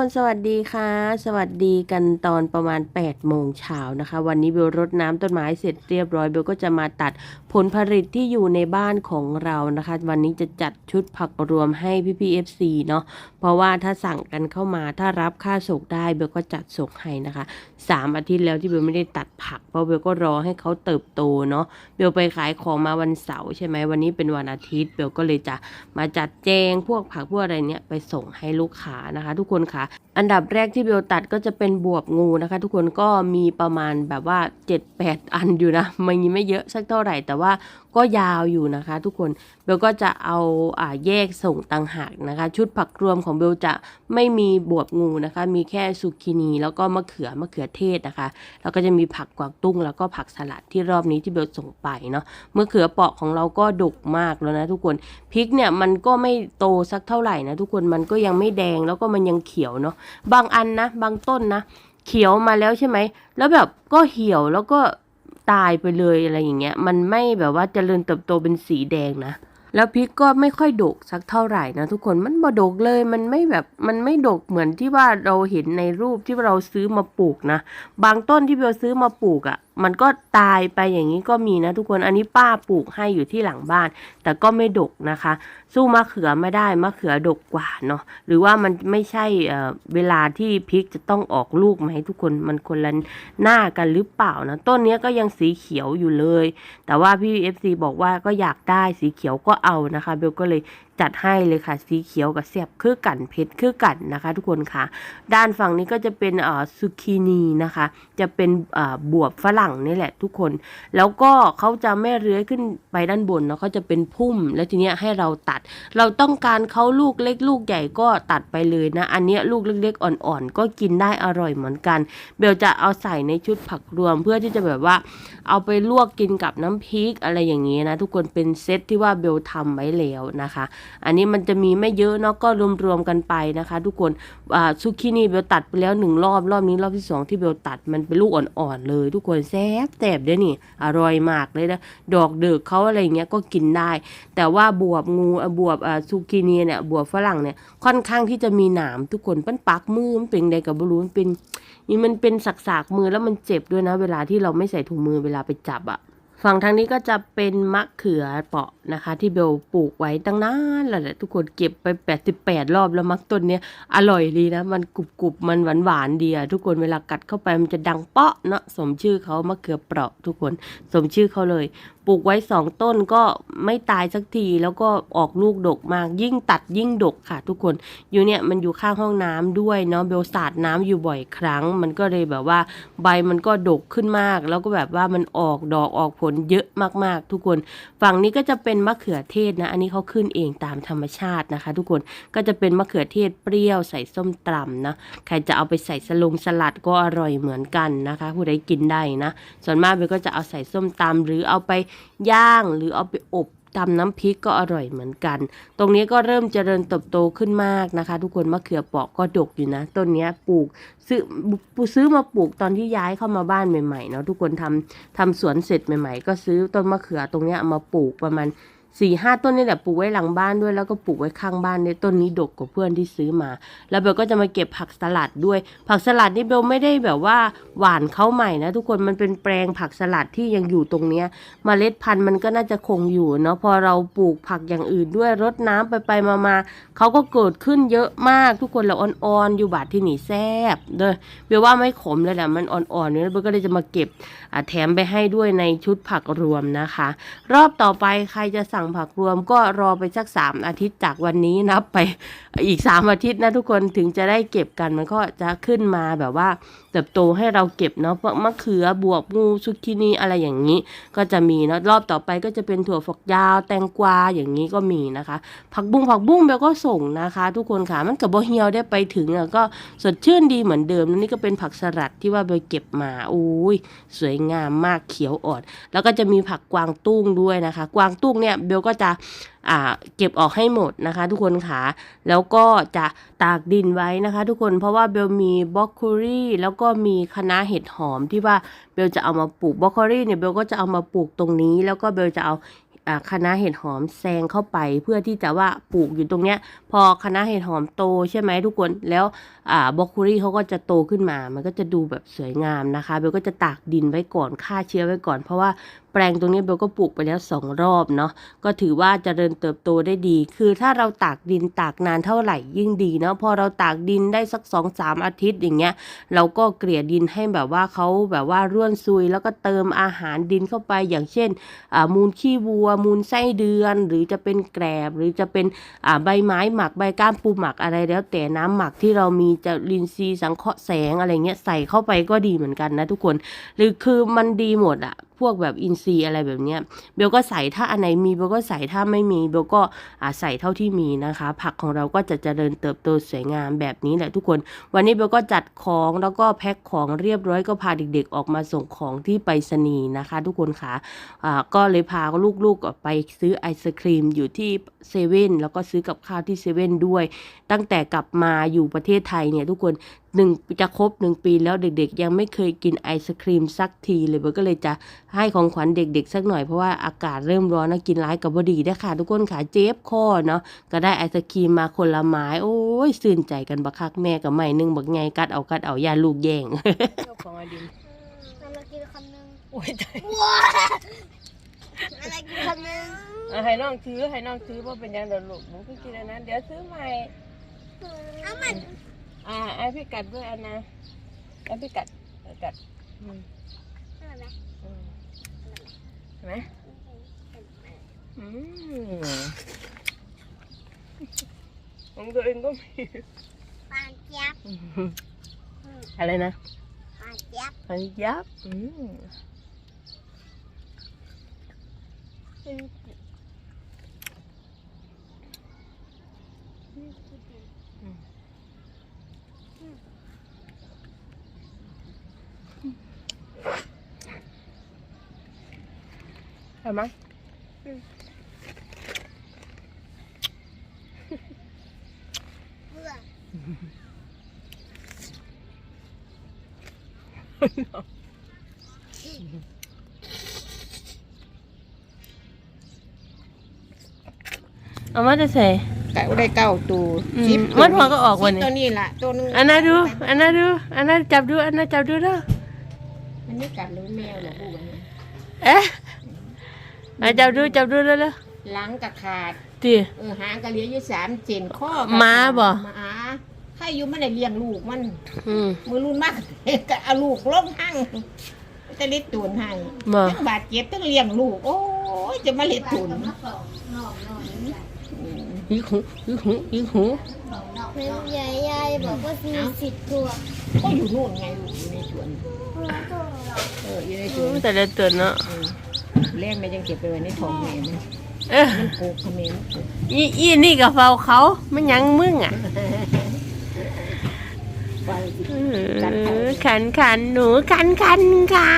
ทุกคนสวัสดีค่ะ สวัสดีกันตอนประมาณ8โมงเช้านะคะ วันนี้เบลรดน้ำต้นไม้เสร็จเรียบร้อยเบลก็จะมาตัดผลผลิตที่อยู่ในบ้านของเรานะคะ วันนี้จะจัดชุดผักรวมให้พี่พีเอฟซีเนาะเพราะว่าถ้าสั่งกันเข้ามาถ้ารับค่าส่งได้เบลก็จัดส่งให้นะคะสามอาทิตย์แล้วที่เบลไม่ได้ตัดผักเพราะเบลก็รอให้เขาเติบโตเนาะเบลไปขายของมาวันเสาร์ใช่ไหมวันนี้เป็นวันอาทิตย์เบลก็เลยจะมาจัดแจงพวกผักพวกอะไรเนี้ยไปส่งให้ลูกค้านะคะ ทุกคนค่ะอันดับแรกที่เบลตัดก็จะเป็นบวบงูนะคะ ทุกคนก็มีประมาณแบบว่า 7-8 อันอยู่นะมันยังไม่เยอะสักเท่าไหร่ แต่ว่าก็ยาวอยู่นะคะทุกคน เบลก็จะเอาอ่าแยกส่งต่างหากนะคะ ชุดผักรวมของเบลจะไม่มีบวบงูนะคะ มีแค่ซูกินี แล้วก็มะเขือมะเขือเทศนะคะ แล้วก็จะมีผักกวางตุ้ง แล้วก็ผักสลัดที่รอบนี้ที่เบลส่งไปเนาะมะเขือเปราะของเราก็ดกมากแล้วนะทุกคนพริกเนี่ยมันก็ไม่โตสักเท่าไหร่นะทุกคนมันก็ยังไม่แดงแล้วก็มันยังเขียวเนาะบางอันนะ บางต้นนะ เขียวมาแล้วใช่ไหมแล้วแบบก็เหี่ยวแล้วก็ ตายไปเลยอะไรอย่างเงี้ย มันไม่แบบว่าเจริญเติบโตเป็นสีแดงนะ แล้วพริกก็ไม่ค่อยดกสักเท่าไหร่นะทุกคน มันบ่ดกเลย มันไม่แบบมันไม่ดกเหมือนที่ว่าเราเห็นในรูปที่เราซื้อมาปลูกนะ บางต้นที่เราซื้อมาปลูกอะ่ะ มันก็ตายไปอย่างนี้ก็มีนะทุกคนอันนี้ป้าปลูกให้อยู่ที่หลังบ้าน แต่ก็ไม่ดกนะคะ สู้มะเขือไม่ได้มะเขือดกกว่าเนาะหรือว่ามันไม่ใช่เวลาที่พริกจะต้องออกลูกไหมทุกคนมันคนละหน้ากันหรือเปล่านะต้นเนี้ยก็ยังสีเขียวอยู่เลย แต่ว่าพี่ FC บอกว่าก็อยากได้สีเขียวก็เอานะคะเบลก็เลย จัดให้เลยค่ะ สีเขียวกับเสียบคือกันเพชรคือกันนะคะ ทุกคนค่ะ ด้านฝั่งนี้ก็จะเป็นอ่อซูกินีนะคะ จะเป็นอ่อบวบฝรั่งนี่แหละทุกคน แล้วก็เขาจะไม่เลื้อยขึ้นไปด้านบนเนาะเขาจะเป็นพุ่ม แล้วทีเนี้ยให้เราตัด เราต้องการเขาลูกเล็กลูกใหญ่ก็ตัดไปเลยนะ อันเนี้ยลูกเล็กๆอ่อนๆ ก็กินได้อร่อยเหมือนกัน เบลจะเอาใส่ในชุดผักรวมเพื่อที่จะแบบว่า เอาไปลวกกินกับน้ำพริกอะไรอย่างนี้นะทุกคนเป็นเซตที่ว่าเบลทำไว้แล้วนะคะอันนี้มันจะมีไม่เยอะเนาะก็รวมๆกันไปนะคะ ทุกคนซูกินี่เบลตัดไปแล้วหนึ่งรอบรอบนี้รอบที่สองที่เบลตัดมันเป็นลูกอ่อนๆเลย ทุกคนแซ่บแซ่บเด้อนี่อร่อยมากเลยนะดอกเดือกเขาอะไรเงี้ยก็กินได้ แต่ว่าบวบงูบวบซูกินีเนี่ยบวบฝรั่งเนี่ยค่อนข้างที่จะมีหนามทุกคนปั้นปักมือมันเป็นใดกับบรูมันเป็นมันเป็นสักๆมือแล้วมันเจ็บด้วยนะ เวลาที่เราไม่ใส่ถุงมือเวลาไปจับอะ ฝั่งทางนี้ก็จะเป็นมะเขือเปราะนะคะ ที่เบลปลูกไว้ตั้งนานแล้วแหละทุกคนเก็บไป 88 รอบแล้วมักต้นเนี้ยอร่อยดีนะ มันกรุบๆมันหวานหวานดีอะทุกคนเวลากัดเข้าไปมันจะดังเปาะเนาะสมชื่อเขามะเขือเปราะทุกคน สมชื่อเขาเลยปลูกไว้สองต้นก็ไม่ตายสักทีแล้วก็ออกลูกดกมาก ยิ่งตัดยิ่งดกค่ะทุกคน อยู่เนี่ยมันอยู่ข้างห้องน้ำด้วยเนาะเบลสาดน้ำอยู่บ่อยครั้ง มันก็เลยแบบว่าใบมันก็ดกขึ้นมาก แล้วก็แบบว่ามันออกดอกออกผลเยอะมากๆ ทุกคน ฝั่งนี้ก็จะเป็นมะเขือเทศนะ อันนี้เขาขึ้นเองตามธรรมชาตินะคะ ทุกคนก็จะเป็นมะเขือเทศเปรี้ยวใส่ส้มตำนะใครจะเอาไปใส่สลงสลัดก็อร่อยเหมือนกันนะคะ ผู้ใดกินได้นะ ส่วนมากเบลก็จะเอาใส่ส้มตำหรือเอาไปย่างหรือเอาไปอบตำน้ำพริกก็อร่อยเหมือนกัน ตรงนี้ก็เริ่มเจริญเติบโตขึ้นมากนะคะ ทุกคนมะเขือเปราะก็ดกอยู่นะต้นนี้ปลูกซื้อซื้อมาปลูกตอนที่ย้ายเข้ามาบ้านใหม่ๆเนาะทุกคนทำทำสวนเสร็จใหม่ ๆ ก็ซื้อต้นมะเขือตรงนี้เอามาปลูกประมาณ สี่ห้าต้นนี่แหละปลูกไว้หลังบ้านด้วยแล้วก็ปลูกไว้ข้างบ้านเนี่ยต้นนี้ดกกว่าเพื่อนที่ซื้อมา แล้วเบลก็จะมาเก็บผักสลัดด้วย ผักสลัดนี่เบลไม่ได้แบบว่าหวานเข้าใหม่นะทุกคนมันเป็นแปลงผักสลัดที่ยังอยู่ตรงเนี้ยเมล็ดพันธุ์มันก็น่าจะคงอยู่เนาะพอเราปลูกผักอย่างอื่นด้วยรดน้ำไปไปมามาเขาก็เกิดขึ้นเยอะมากทุกคนเราอ่อนๆอยู่บาดที่หนีแซบเด้อเบลว่าไม่ขมเลยแหละมันอ่อนๆเนี่ยเบลก็เลยจะมาเก็บ แถมไปให้ด้วยในชุดผักรวมนะคะ รอบต่อไปใครจะสั่งผักรวมก็รอไปสักสามอาทิตย์จากวันนี้นับไปอีกสามอาทิตย์นะทุกคนถึงจะได้เก็บกันมันก็จะขึ้นมาแบบว่าเติบโตให้เราเก็บเนาะพวกมะเขือบวบงูซุกินีอะไรอย่างนี้ ก็จะมีเนาะรอบต่อไปก็จะเป็นถั่วฝักยาวแตงกวาอย่างนี้ก็มีนะคะ ผักบุ้งผักบุ้งเบลก็ส่งนะคะ ทุกคนค่ะมันกับโบเฮียวได้ไปถึงอะก็สดชื่นดีเหมือนเดิมนี่ก็เป็นผักสลัดที่ว่าเบลเก็บมาอุ้ยสวยงามมากเขียวอ่อนแล้วก็จะมีผักกวางตุ้งด้วยนะคะ กวางตุ้งเนี่ยเบลก็จะอ่าเก็บออกให้หมดนะคะ ทุกคนค่ะแล้วก็จะตากดินไว้นะคะ ทุกคนเพราะว่าเบลมีบล็อกโคลี่แล้วก็มีคะน้าเห็ดหอมที่ว่าเบลจะเอามาปลูกบล็อกโคลี่เนี่ยเบลก็จะเอามาปลูกตรงนี้ แล้วก็เบลจะเอา คณะเห็ดหอมแซงเข้าไปเพื่อที่จะว่าปลูกอยู่ตรงเนี้ย พอคณะเห็ดหอมโตใช่ไหมทุกคนแล้วบล็อกคูรี่เขาก็จะโตขึ้นมา มันก็จะดูแบบสวยงามนะคะเบลก็จะตากดินไว้ก่อนฆ่าเชื้อไว้ก่อน เพราะว่าแปลงตรงนี้เบลก็ปลูกไปแล้วสองรอบเนาะก็ถือว่าเจริญเติบโตได้ดี คือถ้าเราตากดินตากนานเท่าไหร่ยิ่งดีเนาะพอเราตากดินได้สักสองสามอาทิตย์อย่างเงี้ยเราก็เกลี่ยดินให้แบบว่าเขาแบบว่าร่วนซุย แล้วก็เติมอาหารดินเข้าไปอย่างเช่นมูลขี้วัว มูลไส้เดือน หรือจะเป็นแกลบหรือจะเป็นใบไม้หมักใบก้ามปูหมักอะไรแล้วแต่น้ำหมักที่เรามีจะลินทรีสังเคราะห์แสงอะไรเงี้ยใส่เข้าไปก็ดีเหมือนกันนะทุกคน หรือคือมันดีหมดอะ พวกแบบอินทรีอะไรแบบเนี้ยเบลก็ใส่ถ้าอันไหนมีเบลก็ใส่ถ้าไม่มีเบลก็อาใส่เท่าที่มีนะคะ ผักของเราก็จะเจริญเติบโตสวยงามแบบนี้แหละทุกคน วันนี้เบลก็จัดของแล้วก็แพ็คของเรียบร้อยก็พาเด็กๆ ออกมาส่งของที่ไปรษณีย์นะคะ ทุกคนค่ะอ่าก็เลยพาลูกๆไปซื้อไอศครีมอยู่ที่เซเว่นแล้วก็ซื้อกับข้าวที่เซเว่นด้วย ตั้งแต่กลับมาอยู่ประเทศไทยเนี่ยทุกคน หนึ่งจะครบหนึ่งปีแล้วเด็กๆ ยังไม่เคยกินไอศครีมสักทีเลยเบลก็เลยจะให้ของขวัญเด็กๆ สักหน่อยเพราะว่าอากาศเริ่มร้อนนะกินร้ายกับบดีได้อค่ะทุกคนค่ะเจ็บคอเนาะก็ได้ไอศครีมมาคนละไม้โอ้ยสื่นใจกันบักคักแม่กับไม่นึ่งบักไงกัดเอากัดเอายาลูกแย่งเจ้าของอดินอะไรกินคำนึงโอ้ยตายว้าอะไรกินคำนึงอะให้น้องถือให้น้องถือว่าเป็นยังเดี๋ยวลูกหนูก็กินอันนั้นเดี๋ยวซื้อใหม่เอามัน อ่าไอพี่กัดด้วยอันนะไอพี่กัดเอากัดอืมอะไรไหมอืมเห็นไหมอืมของตัวเองก็มีปานเจี๊ยบอืมอะไรนะปานเจี๊ยบอันยับอืม ใช่ไหมเบื่อเอามาจะใส่ไก่ได้เก้าตัวอืมสิบมันหัวก็ออกวันนี้สิบตัวนี้ล่ะตัวหนึงอันนั้นดู อันนั้นดู อันนั้นจับดู อันนั้นจับดูเด้ออันนี้กัดหรือแมวเหรอพูดกันเอ๊ะ อะจับดูจับดูแล้วเลยหลังกระขาดตี เออหางกระเหลียอยู่สามเจนข้อหมาบ่ หมาใครอยู่มันได้เลี้ยงลูกมันอืม มือรุ่นมาก ก็เอาลูกลงหั่งจะเล็ดตูนให้บ่ ทั้งบาดเจ็บทั้งเลี้ยงลูก โอ้ยจะมาเล็ดตูนยิงหูยิงหูยิงหูยายยายบอกว่ามีสิทธิ์ตัวก็อยู่นู่นไงลูกอยู่ในสวน เอออยู่ในสวนแต่ละตัวเนาะเออ แรกแม่ยังเก็บไปไว้ในท้องแม่มันเออมันโกกเขมรมันโกกอีอีนี่กับเฝ้าเขาไม่ยังมึงอะไปสิเออขันขันหนูขันขันค่ะ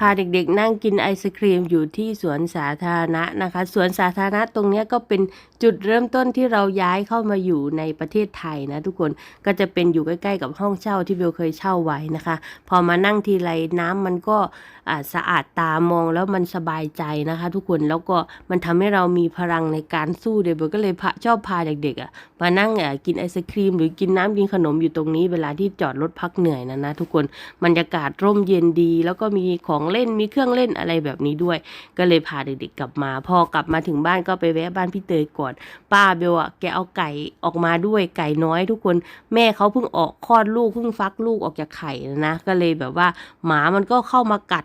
พาเด็กๆนั่งกินไอศครีมอยู่ที่สวนสาธารณะนะคะ สวนสาธารณะตรงเนี้ยก็เป็นจุดเริ่มต้นที่เราย้ายเข้ามาอยู่ในประเทศไทยนะทุกคนก็จะเป็นอยู่ใกล้ๆกับห้องเช่าที่เบลเคยเช่าไว้นะคะ พอมานั่งทีไรน้ำมันก็อ่า สะอาดตามองแล้วมันสบายใจนะคะ ทุกคนแล้วก็มันทำให้เรามีพลังในการสู้เดียวเบก็เลยพาชอบพาเด็กๆอะมานั่งอกินไอศครีม หรือกินน้ำกินขนมอยู่ตรงนี้เวลาที่จอดรถพักเหนื่อยนะนะทุกคนบรรยากาศร่มเย็นดี แล้วก็มีของเล่นมีเครื่องเล่นอะไรแบบนี้ด้วย ก็เลยพาเด็กๆกลับมา พอกลับมาถึงบ้านก็ไปแวะบ้านพี่เตยก่อนป้าเบลอะแกเอาไก่ออกมาด้วยไก่น้อยทุกคนแม่เขาเพิ่งออกคลอดลูกเพิ่งฟักลูกออกจากไข่นะก็เลยแบบว่าหมามันก็เข้ามากัด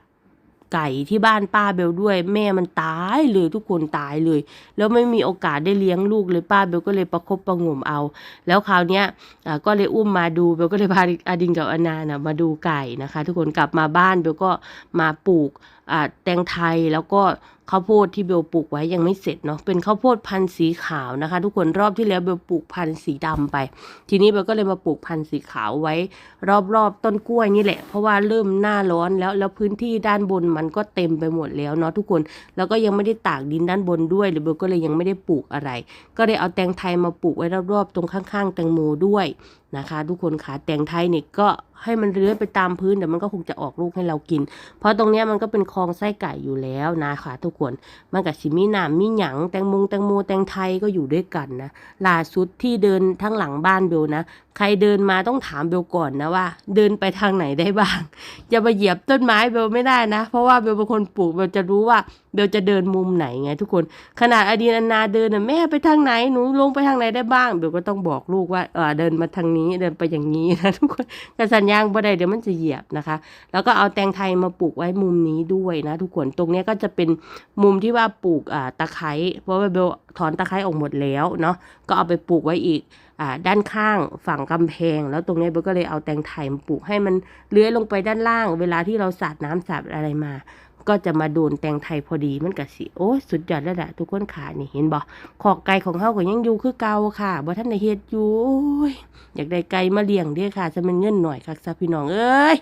ไก่ที่บ้านป้าเบลด้วย แม่มันตายเลยทุกคนตายเลย แล้วไม่มีโอกาสได้เลี้ยงลูกเลยป้าเบลก็เลยประคบประงมเอา แล้วคราวเนี้ยก็เลยอุ้มมาดูเบลก็เลยพาอาดินกับอนานะมาดูไก่นะคะ ทุกคนกลับมาบ้านเบลก็มาปลูกแตงไทยแล้วก็ ข้าวโพดที่เบลปลูกไว้ยังไม่เสร็จเนาะเป็นข้าวโพดพันธุ์สีขาวนะคะ ทุกคนรอบที่แล้วเบลปลูกพันธุ์สีดำไป ทีนี้เบลก็เลยมาปลูกพันธุ์สีขาวไว้ รอบๆต้นกล้วยนี่แหละ เพราะว่าเริ่มหน้าร้อนแล้วแล้วพื้นที่ด้านบนมันก็เต็มไปหมดแล้วเนาะทุกคนแล้วก็ยังไม่ได้ตากดินด้านบนด้วยหรือเบลก็เลยยังไม่ได้ปลูกอะไร ก็เลยเอาแตงไทยมาปลูกไว้รอบๆตรงข้างๆ แตงโมด้วย นะคะทุกคนค่ะแตงไทยนี่ก็ให้มันเลื้อยไปตามพื้นเดี๋ยวมันก็คงจะออกลูกให้เรากิน เพราะตรงเนี้ยมันก็เป็นคลองไส้ไก่อยู่แล้วนะคะทุกคนมันกับชิมีหนามมีหยังแตงมงแตงโมแตงไทยก็อยู่ด้วยกันนะล่าสุดที่เดินทั้งหลังบ้านเบลนะ ใครเดินมาต้องถามเบลก่อนนะว่า เดินไปทางไหนได้บ้างอย่ามาเหยียบต้นไม้เบลไม่ได้นะ เพราะว่าเบลเป็นคนปลูกเบลจะรู้ว่าเบลจะเดินมุมไหนไงทุกคน ขนาดอดีนอนนาเดินน่ะแม่ไปทางไหนหนูลงไปทางไหนได้บ้างเบลก็ต้องบอกลูกว่าเออเดินมาทางนี้เดินไปอย่างนี้นะทุกคนกระสันยางบ่ได้เดี๋ยวมันจะเหยียบนะคะ แล้วก็เอาแตงไทยมาปลูกไว้มุมนี้ด้วยนะ ทุกคนตรงนี้ก็จะเป็นมุมที่ว่าปลูกอ่าตะไคร้เพราะว่าเบลถอนตะไคร้ออกหมดแล้วเนาะก็เอาไปปลูกไว้อีกอ่าด้านข้างฝั่งกำแพง แล้วตรงนี้เบลก็เลยเอาแตงไทยมาปลูกให้มันเลื้อยลงไปด้านล่าง เวลาที่เราสาดน้ำสาดอะไรมา ก็จะมาโดนแตงไทยพอดีมันกะสิโอ้สุดยอดแล้วแหละทุกคนขานี่เห็นบ่ขอกไก่ของเฮาก็ยังอยู่คือเก่าค่ะบ่ท่านได้เฮ็ดอยู่อยากได้ไก่มาเลี้ยงเด้อค่ะจะมันเงินหน่อยค่ะซะพี่น้องเอ้ย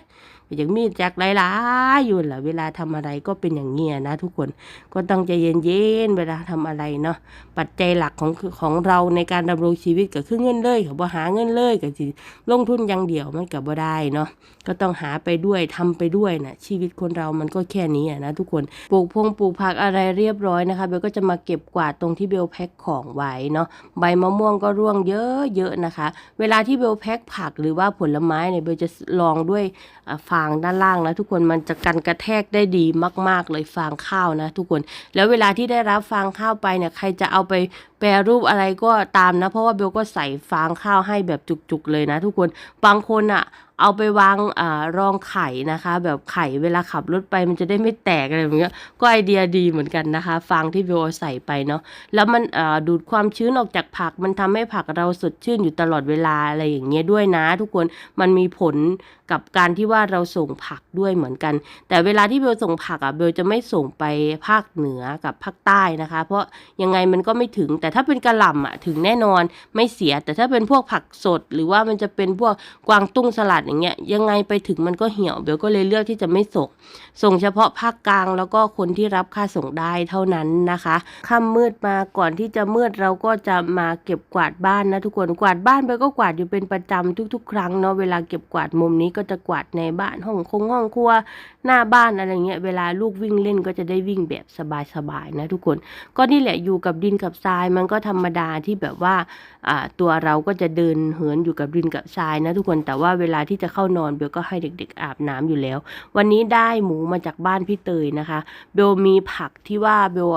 อยากมีจักหลายๆอยู่แหละเวลาทำอะไรก็เป็นอย่างเงี้ยนะ ทุกคนก็ต้องใจเย็นๆเวลาทำอะไรเนาะปัจจัยหลักของของเราในการดำรงชีวิตก็คือเงินเลยค่ะบ่หาเงินเลยก็สิลงทุนอย่างเดียวมันก็บ่ได้เนาะก็ต้องหาไปด้วยทำไปด้วยนะชีวิตคนเรามันก็แค่นี้นะทุกคนปลูกพงปลูกผักอะไรเรียบร้อยนะคะเบลก็จะมาเก็บกวาดตรงที่เบลแพ็คของไว้เนาะใบมะม่วงก็ร่วงเยอะๆนะคะ เวลาที่เบลแพ็คผักหรือว่าผลไม้เนี่ยเบลจะลองด้วยอ่าางด้านล่างนะทุกคนมันจะกันกระแทกได้ดีมาก ๆ เลยฟางข้าวนะ ทุกคน แล้วเวลาที่ได้รับฟางข้าวไปเนี่ยใครจะเอาไปแป รรูปอะไรก็ตามนะ เพราะว่าเบลก็ใส่ฟางข้าวให้แบบจุกๆเลยนะ ทุกคนบางคนอะเอาไปวางอ่ารองไข่นะคะ แบบไข่เวลาขับรถไปมันจะได้ไม่แตกอะไรแบบเนี้ยก็ไอเดียดีเหมือนกันนะคะฟางที่เบลใส่ไปเนาะแล้วมันอ่าดูดความชื้นออกจากผักมันทำให้ผักเราสดชื่นอยู่ตลอดเวลาอะไรอย่างเงี้ยด้วยนะ ทุกคนมันมีผลกับการที่ว่าเราส่งผักด้วยเหมือนกัน แต่เวลาที่เบลส่งผักอะเบลจะไม่ส่งไปภาคเหนือกับภาคใต้นะคะ เพราะยังไงมันก็ไม่ถึงแต่ถ้าเป็นกระหล่ำอะถึงแน่นอนไม่เสีย แต่ถ้าเป็นพวกผักสด หรือว่ามันจะเป็นพวกกวางตุ้งสลัดอย่างเงี้ยยังไงไปถึงมันก็เหี่ยวเบลก็เลยเลือกที่จะไม่ส่ง ส่งเฉพาะภาคกลางแล้วก็คนที่รับค่าส่งได้เท่านั้นนะคะค่ำมืดมาก่อนที่จะมืดเราก็จะมาเก็บกวาดบ้านนะทุกคนกวาดบ้านไปก็กวาดอยู่เป็นประจำทุก ๆ ครั้งเนาะเวลาเก็บกวาดมุมนี้ก็จะกวาดในบ้านห้องคงห้องครัว หน้าบ้านอะไรเงี้ยเวลาลูกวิ่งเล่นก็จะได้วิ่งแบบสบายๆนะทุกคน ก็นี่แหละอยู่กับดินกับทรายมันก็ธรรมดาที่แบบว่าตัวเราก็จะเดินเหินอยู่กับดินกับทรายนะทุกคนแต่ว่าเวลาที่จะเข้านอนเบลก็ให้เด็ก ๆ อาบน้ำอยู่แล้ว วันนี้ได้หมูมาจากบ้านพี่เตยนะคะ เบลมีผักที่ว่าเบล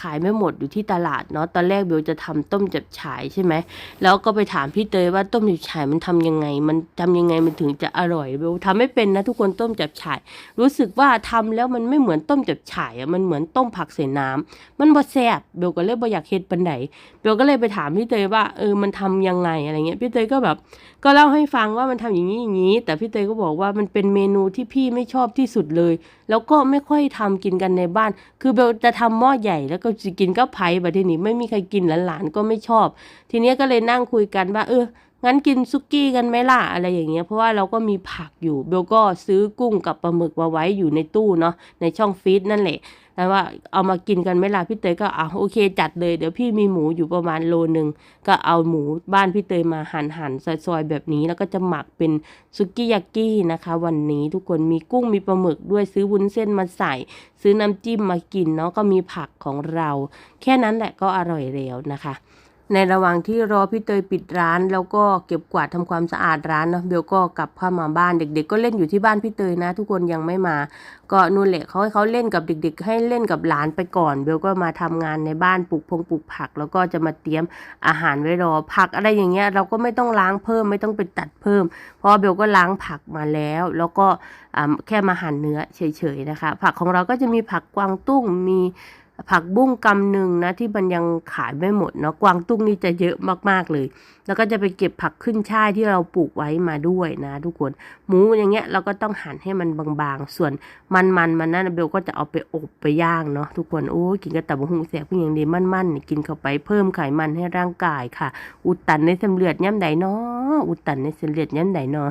ขายไม่หมดอยู่ที่ตลาดเนาะตอนแรกเบลจะทำต้มจับฉ่ายใช่ไหมแล้วก็ไปถามพี่เตยว่าต้มจับฉ่ายมันทำยังไง มันทำยังไงมันถึงจะอร่อยเบลทำไม่เป็นนะทุกคนต้มจับฉ่าย รู้สึกว่าทำแล้วมันไม่เหมือนต้มจับฉ่ายอะมันเหมือนต้มผักใส่น้ำมันบ่แซ่บเบลก็เลยบ่อยากเฮ็ดปันไดเบลก็เลยไปถามพี่เตยว่าเออมันทำยังไงอะไรเงี้ยพี่เตยก็แบบ ก็เล่าให้ฟังว่ามันทำอย่างนี้อย่างนี้ แต่พี่เตยก็บอกว่ามันเป็นเมนูที่พี่ไม่ชอบที่สุดเลย แล้วก็ไม่ค่อยทำกินกันในบ้าน คือเบลจะทำหม้อใหญ่แล้วก็จะกินก็ไผ่แบบทีนี้ไม่มีใครกินหลานๆก็ไม่ชอบ ทีนี้ก็เลยนั่งคุยกันว่า เอองั้นกินซุกี้กันไหมล่ะอะไรอย่างเงี้ยเพราะว่าเราก็มีผักอยู่เบลก็ซื้อกุ้งกับปลาหมึกมาไว้อยู่ในตู้เนาะในช่องฟีดนั่นแหละ แล้วว่าเอามากินกันไหมล่ะพี่เตยก็อะโอเคจัดเลยเดี๋ยวพี่มีหมูอยู่ประมาณโลหนึ่งก็เอาหมูบ้านพี่เตยมาหั่นหั่นซอยๆแบบนี้ แล้วก็จะหมักเป็นซุกี้ยากินะคะ วันนี้ทุกคนมีกุ้งมีปลาหมึกด้วยซื้อวุ้นเส้นมาใส่ ซื้อน้ำจิ้มมากินเนาะก็มีผักของเรา แค่นั้นแหละก็อร่อยแล้วนะคะ ในระหว่างที่รอพี่เตยปิดร้าน แล้วก็เก็บกวาดทำความสะอาดร้านเนาะเบลก็กลับเข้ามาบ้านเด็ก ๆ ก็เล่นอยู่ที่บ้านพี่เตยนะ ทุกคนยังไม่มา ก็นู่นแหละเขาให้เขาเล่นกับเด็ก ๆ ให้เล่นกับหลานไปก่อนเบลก็มาทำงานในบ้านปลูกพงปลูกผัก แล้วก็จะมาเตรียมอาหารไว้รอผักอะไรอย่างเงี้ยเราก็ไม่ต้องล้างเพิ่มไม่ต้องไปตัดเพิ่ม เพราะเบลก็ล้างผักมาแล้ว แล้วก็แค่มาหั่นเนื้อเฉยๆนะคะ ผักของเราก็จะมีผักกวางตุ้งมี ผักบุ้งกำหนึ่งนะที่มันยังขายไม่หมดเนาะกวางตุ้งนี่จะเยอะมากๆเลย แล้วก็จะไปเก็บผักขึ้นช่ายที่เราปลูกไว้มาด้วยนะ ทุกคนหมูอย่างเงี้ยเราก็ต้องหั่นให้มันบางๆ ส่วนมันๆมันนั่นเบลก็จะเอาไปอบไปย่างเนาะทุกคนโอ้กินกระตับหุงแสบเพื่ออย่างดีมั่นๆนี่กินเข้าไปเพิ่มไขมันให้ร่างกายค่ะ อุดตันในเส้นเลือดย่ำใดเนาะอุดตันในเส้นเลือดย่ำใดเนาะ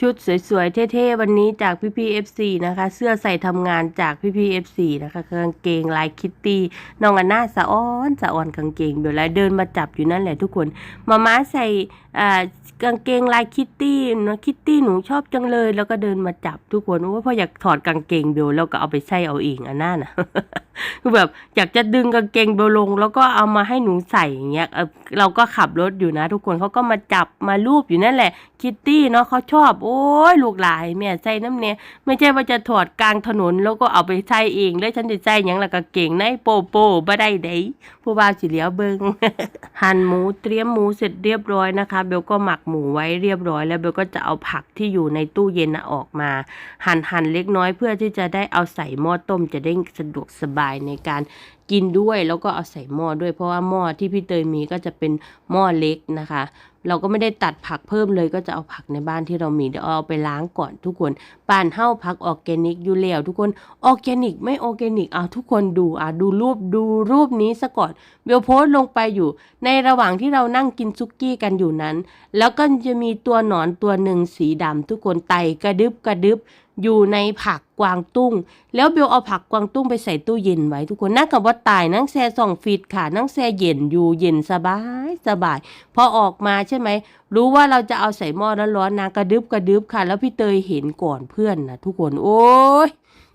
ชุดสวยๆเท่ๆวันนี้จากพี่พีเอฟซีนะคะ เสื้อใส่ทำงานจากพี่พีเอฟซีนะคะกางเกงลายคิตตี้น้องอันน่าสะอ้อนสะอ้อนกางเกงเดี๋ยวแล้วเดินมาจับอยู่นั่นแหละทุกคนมาม้าใส่อ่ากางเกงลายคิตตี้นะคิตตี้หนูชอบจังเลย แล้วก็เดินมาจับทุกคนว่าพออยากถอดกางเกงเบลแล้วก็เอาไปใส่เอาเองอันน่านะคือแบบอยากจะดึงกางเกงเบลลง แล้วก็เอามาให้หนูใส่อย่างเงี้ยเราก็ขับรถอยู่นะ ทุกคนเขาก็มาจับมารูปอยู่นั่นแหละ คิตตี้เนาะเขาชอบ โอ้ยลูกหลายแม่ใส่น้ำเนี่ยไม่ใช่ว่าจะถอดกลางถนนแล้วก็เอาไปใส่เองแล้วฉันจะใส่หยังละก็เก่งในโปโปบ่ได้เด้ผู้บ่าวสิเหลียวเบิงหั่นหมูเตรียมหมูเสร็จเรียบร้อยนะคะเบลก็หมักหมูไว้เรียบร้อย แล้วเบลก็จะเอาผักที่อยู่ในตู้เย็นนะออกมา หั่นหั่นเล็กน้อยเพื่อที่จะได้เอาใส่หม้อต้มจะได้สะดวกสบายในการกินด้วยแล้วก็เอาใส่หม้อด้วยเพราะว่าหม้อที่พี่เตยมีก็จะเป็นหม้อเล็กนะคะ เราก็ไม่ได้ตัดผักเพิ่มเลยก็จะเอาผักในบ้านที่เรามีเดี๋ยวเอาไปล้างก่อนทุกคนป่านเห่าผักออร์แกนิกอยู่แล้วทุกคนออร์แกนิกไม่ออร์แกนิกเอาทุกคนดูอะดูรูปดูรูปนี้ซะก่อนเบลโพสลงไปอยู่ ในระหว่างที่เรานั่งกินซุกี้กันอยู่นั้น แล้วก็จะมีตัวหนอนตัวหนึ่งสีดำทุกคนไต่กระดึบกระดึบ อยู่ในผักกวางตุ้ง แล้วเบลเอาผักกวางตุ้งไปใส่ตู้เย็นไว้ทุกคนน่ากับว่าตายนั่งแช่สองฟีดค่ะ นั่งแช่เย็นอยู่เย็นสบายสบาย พอออกมาใช่ไหม รู้ว่าเราจะเอาใส่หม้อร้อนๆนางกระดึบกระดึบค่ะ แล้วพี่เตยเห็นก่อนเพื่อนนะทุกคน โอ้ย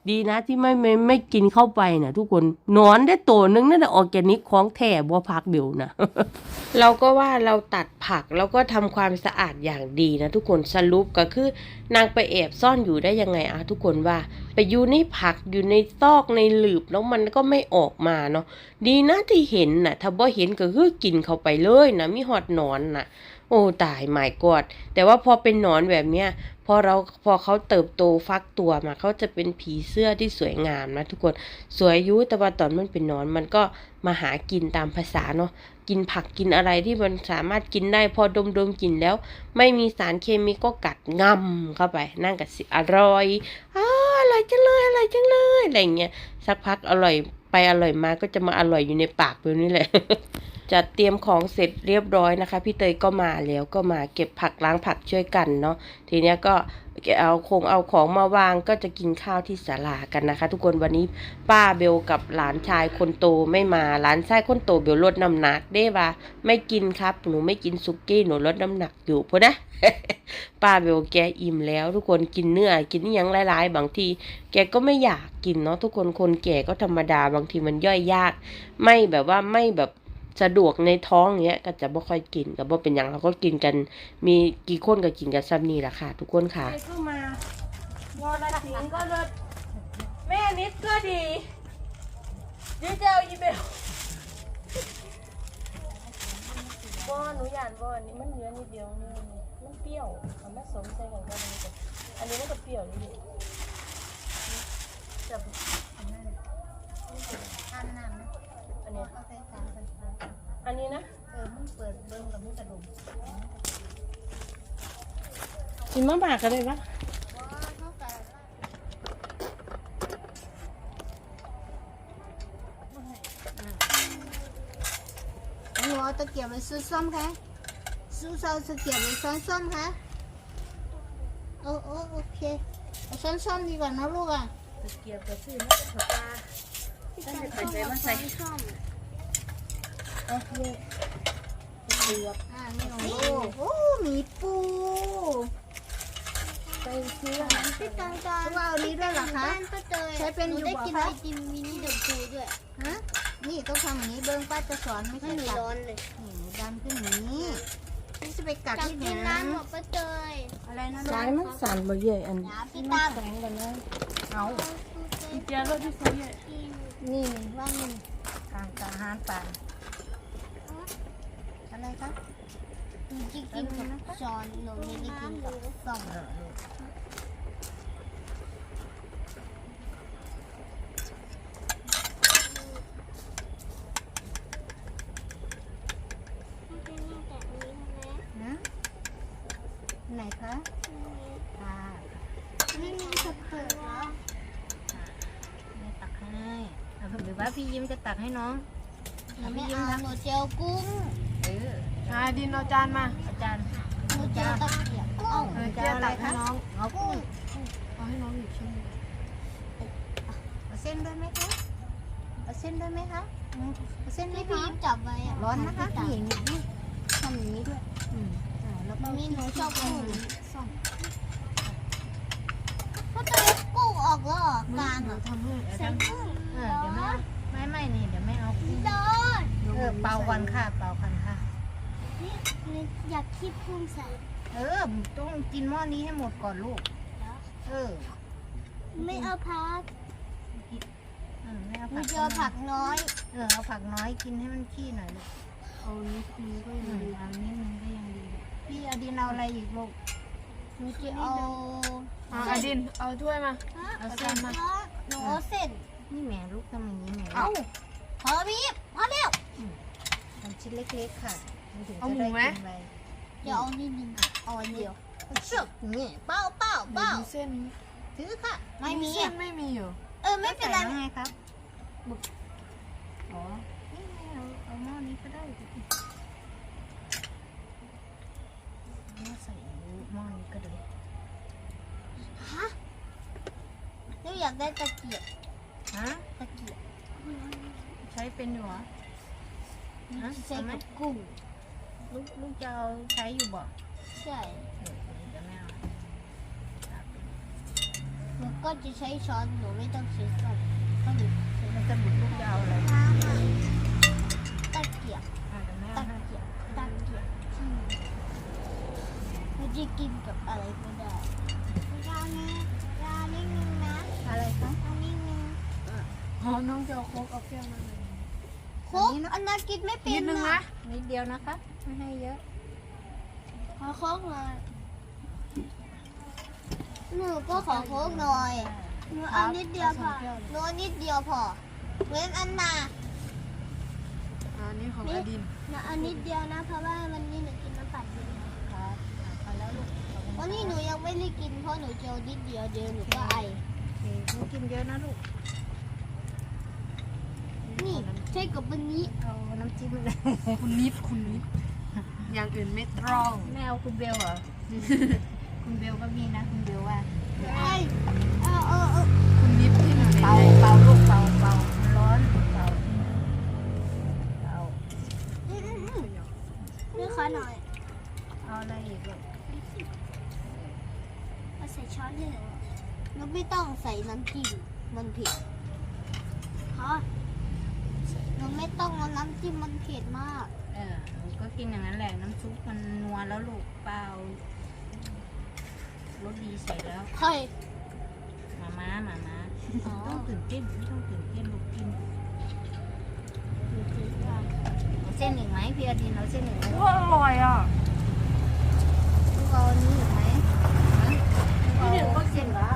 ดีนะที่ไม่ไม่ไม่กินเข้าไปนะทุกคนหนอนได้ตัวนึงนั่นแหละออแกนิกของแท้บัวพักเบลนะ เราก็ว่าเราตัดผักแล้วก็ทำความสะอาดอย่างดีนะทุกคนสรุปก็คือนางไปแอบซ่อนอยู่ได้ยังไงอะทุกคนว่า ไปอยู่ในผักอยู่ในซอกในหลืบแล้วมันก็ไม่ออกมาเนาะดีนะที่เห็นน่ะ ถ้าบ่เห็นก็คือกินเข้าไปเลยนะมีหอดหนอนน่ะ โอ้ตายหมายกอดแต่ว่าพอเป็นหนอนแบบเนี้ยพอเราพอเขาเติบโตฟักตัวมาเขาจะเป็นผีเสื้อที่สวยงามนะทุกคนสวยยุแต่ว่าตอนมันเป็นนอนมันก็มาหากินตามภาษาเนาะกินผักกินอะไรที่มันสามารถกินได้พอดมดมๆกินแล้ว ไม่มีสารเคมีก็กัดงำเข้าไป นั่งกับสิอร่อยอ้าอร่อยจังเลยอร่อยจังเลยอะไรเงี้ยสักพักอร่อยไปอร่อยมาก็จะมาอร่อยอยู่ในปากแบบนี้แหละ จัดเตรียมของเสร็จเรียบร้อยนะคะ พี่เตยก็มาแล้วก็มาเก็บผักล้างผักช่วยกันเนาะทีเนี้ยก็เอาคงเอาของมาวางก็จะกินข้าวที่ศาลากันนะคะ ทุกคนวันนี้ป้าเบลกับหลานชายคนโตไม่มาหลานชายคนโตเบลลดน้ำหนักได้ว่าไม่กินครับหนูไม่กินซุกี้หนูลดน้ำหนักอยู่พอนะป้าเบลแกอิ่มแล้ว ทุกคนกินเนื้อกินอหยังหลายๆ บางที แกก็ไม่อยากกินเนาะทุกคนคนแก่ก็ธรรมดาบางทีมันย่อยยาก ไม่แบบว่าไม่แบบ สะดวกในท้องเงี้ยก็จะไม่ค่อยกินกับว่เป็นอย่างเราก็กินกัน มีกี่คนก็กินกันซ้ำนี่แหละค่ะ ทุกคนค่ะก็มาวอลสิงก็รถแม่นิดก็ดีดีเจ้าอีเบลบอหนูอยากบออันนี้มันเยอนิดเดียวนี่มันเปรี้ยวมันไม่สมใจกันก็เลยอันนี้มันก็เปรี้ยวนิดเดียวจับทานน้ำนอันนี้ยเขาใส่สาร อันนี้นะเออมันเปิดเบิ้งกับมันกระดุมกินมะหมากกันเลยปะหนูเอาตะเกียบไปซื้อส้มค่ะซื้อเอาตะเกียบไปซ้อนส้มค่ะโอ้โอ้โอเคเอาซ้อนส้มดีกว่านะลูกอะตะเกียบกับซื้อมาเป็นปลาต้องไปใจมาใส่ส้ม เอาเลือกเลือกอ่านี่ของลูกโอ้มีปูไปซื้อพี่ตังจอนว่าเอานี้ด้วยเหรอคะใช้เป็นอยู่ได้บ่กินคะไอติมมินิเดอะพูด้วยฮะนี่ต้องทำอย่างนี้เบิ้งป้าจะสอนไม่ไม่ใช่หนูกัดร้อนเลยนี่หนูดันขึ้นอย่างนี้นี่จะไปกัดจากที่ไหนกินนะน้ำบอกป้าเตยอะไรนะสายมันสั่นบ่เย่อันน้ำพี่ตั้งแข็งกันนะเอาอีเจ้ารถที่ซื้อเย่นี่ว่างนี่กลางอาหารป่า อะไรคะหนูจะกินกับช้อนหนูไม่ได้กินกับส้อมนะไหนคะค่ะไม่มีสเปิดเหรอแม่ตักให้เอาหรือว่าพี่ยิ้มจะตักให้น้องหนูไม่เอาหนูเจียวกุ้ง เอออ่าดินเอาจานมาอาจารย์หนูเจียวตะเกียบโอ้เอ้าเออจะเจ๊เอาอะไรตักให้คะน้องเอากุ้งเอาให้น้องอีกชิ้นหนึ่งเอาเส้นด้วยไหมคะเอาเส้นด้วยไหมคะอืมเอาเส้นไหมพี่คะพีจับไว้อะร้อนนะคะนี่อย่างนี้นี่ทำอย่างนี้ด้วยอืมอ่าแล้วก็มันมีหนูชอบกุ้กุ้งงส้มก็จะกุ้งออกแล้วเหรอกลางหนูอะทำให้เดี๋ยวใส่ทำกุ้งเออเดี๋ยวไม่เอาไม่ไม่นี่เดี๋ยวไม่เอากุ้งโดนเออเป่าก่อนค่ะเป่าก่อนค่ะ นี่อยากคีบกุ้งใส่เออต้องกินหม้อนี้ให้หมดก่อนลูกเออไม่เอาพักเออไม่เอาผักเจอผักน้อย เออเอาผักน้อยกินให้มันขี้หน่อยลูกเอานิดนึงก็ยังมดีเอานิดนึงก็ยังดี พี่อดินเอาอะไรอีกลูกหนูจะเอาเอาอดินเอาถ้วยมา เอาเส้นมาหนูเอาเส้นนี่แหม่ลูกทำอย่างนี้แหม่เอาพอพี่พอแล้วทำชิ้นเล็กๆค่ะ นถึงเอาจะหมูได้ไหม กินไปเดี๋ยวเอานิดนึงเอาอันเดียวเชือกนี่เป้าเป้าเดี๋ยวเป้าดูเส้นถือค่ะไม่มีเส้นไม่มีอยู่เออไม่เป็นไรใส่แล้วไงครับอ๋อนี่ไม่เอาเอาหม้อนี้ก็ได้เอาใส่หม้อนี้ก็ได้ฮะหนูอยากได้ตะเกียบฮะตะเกียบใช้เป็นอยู่เหรอฮะใส่เอาไหมกับกุ้ง ลูกลูกจะเอาใช้อยู่บ่ใช่เออเดี๋ยวไม่เอาหนูก็จะใช้ช้อนหนูไม่ต้องใช้ส้อมก็หนูมันจะบุดลูกจะเอาอะไรตะเกียบอะเดี๋ยวแม่ตะเอาให้เกียบตะเกียบอืมหนูจะกินกับอะไรก็ได้ยานี่ยานิดนึงนะอะไรคะอันนิดนึงอ๋อน้องจะเอาโค้กเอาแก้วมาเลย โคกอันนั้นกินไม่เป็นินดนึงนะ นิดเดียวนะคะ ไม่ให้เยอะขอโคกหน่อยหนูก็ขอโคกหน่อยหนูเอานิดเดียวพอหนูเอานิดเดียวพอเว้นอันนาอันนี้ของอาดินหนูเอานิดเดียวนะ เพราะว่าวันนี้หนูกินน้ำปั่นไปแล้วครับอะพอแล้วลูกขอบคุณวันนี้หนูยังไม่ได้กินเพราะหนูเจอนิดเดียวเดียวหนูก็ไอโอเคหนูกินเยอะนะลูก นี่ใช่กับวันนี้เอาน้ำจิ้มเลยคุณนิดคุณนิดอย่างอื่นไม่ต้องแม่เอาคุณเบลเหรอ คุณเบลก็มีนะ คุณเบลว่าไอเออเออเออคุณนิดที่อยู่ในเป่าเป่าลูกเป่าเป่ามันร้อนเป่าเป่าอืมอืมอืมนี่ขอหน่อย เอาอะไรอีกลูกเอาใส่ช้อนได้เลยหนูไม่ต้องใส่น้ำจิ้มมันเผ็ดฮะ หนูไม่ต้องเอาน้ำจิ้มมันเผ็ดมาก เออหนูก็กินอย่างนั้นแหละ น้ำซุปมันนัวแล้วลูกเปล่ารสดีใส่แล้วใครมาม้ามาม้าอ๋อไม่ต้องตื่นเต้นไม่ต้องตื่นเต้นลูกกินเอาเส้นอีกไหมพี่อดินเอาเส้นอีกไหมลูกว้าอร่อยอะลูกเอาอันนี้อีกไหมฮะลูกเอาเส้นเหรอ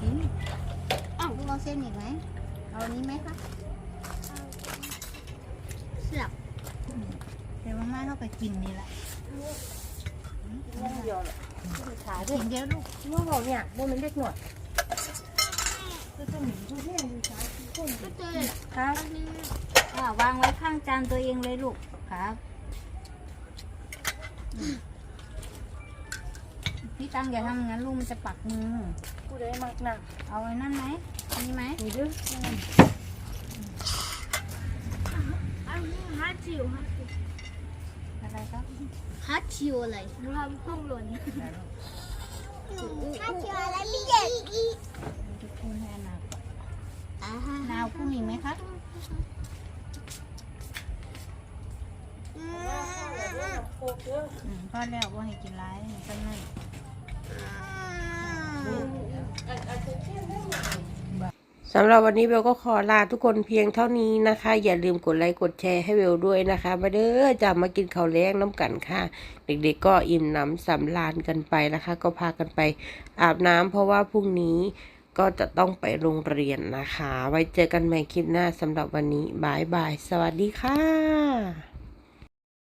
กินอ้าวลูกเอาเส้นอีกไหมเอาอันนี้ไหมคะ มาม่าเข้าไปกินนี่แหละเดียวเลยกินเยอะลูกว่าเราเนี่ยว่ามันเล็กหน่อยก็เจอเลยครับอ่าวางไว้ข้างจานตัวเองเลยลูกครับอืมพี่ตังอย่าทำอย่างนั้นลูกมันจะปักมือ กูได้มากหนักเอาไอ้นั่นไหมอันนี้ไหมนี่ดื้ออันนี้ฮัทชิวฮัทชิว อะไรครับฮัทชิวอะไรหนูทำกุ้งหล่นฮัทชิวอะไรพี่เด็กจะพูดให้อนาคตอ่าฮะนาวพูดอีกไหมคะอืมอืมโคกเยอะอืมก็แล้วว่าให้กินร้ายมันก็นั่นอืม สำหรับวันนี้เบลก็ขอลาทุกคนเพียงเท่านี้นะคะ อย่าลืมกดไลค์กดแชร์ให้เบลด้วยนะคะ มาเด้อจะมากินข้าวแล้งน้ำกันค่ะ เด็กๆก็อิ่มหนำสำราญกันไปนะคะ ก็พากันไปอาบน้ำเพราะว่าพรุ่งนี้ก็จะต้องไปโรงเรียนนะคะ ไว้เจอกันใหม่คลิปหน้าสำหรับวันนี้บายบาย สวัสดีค่ะ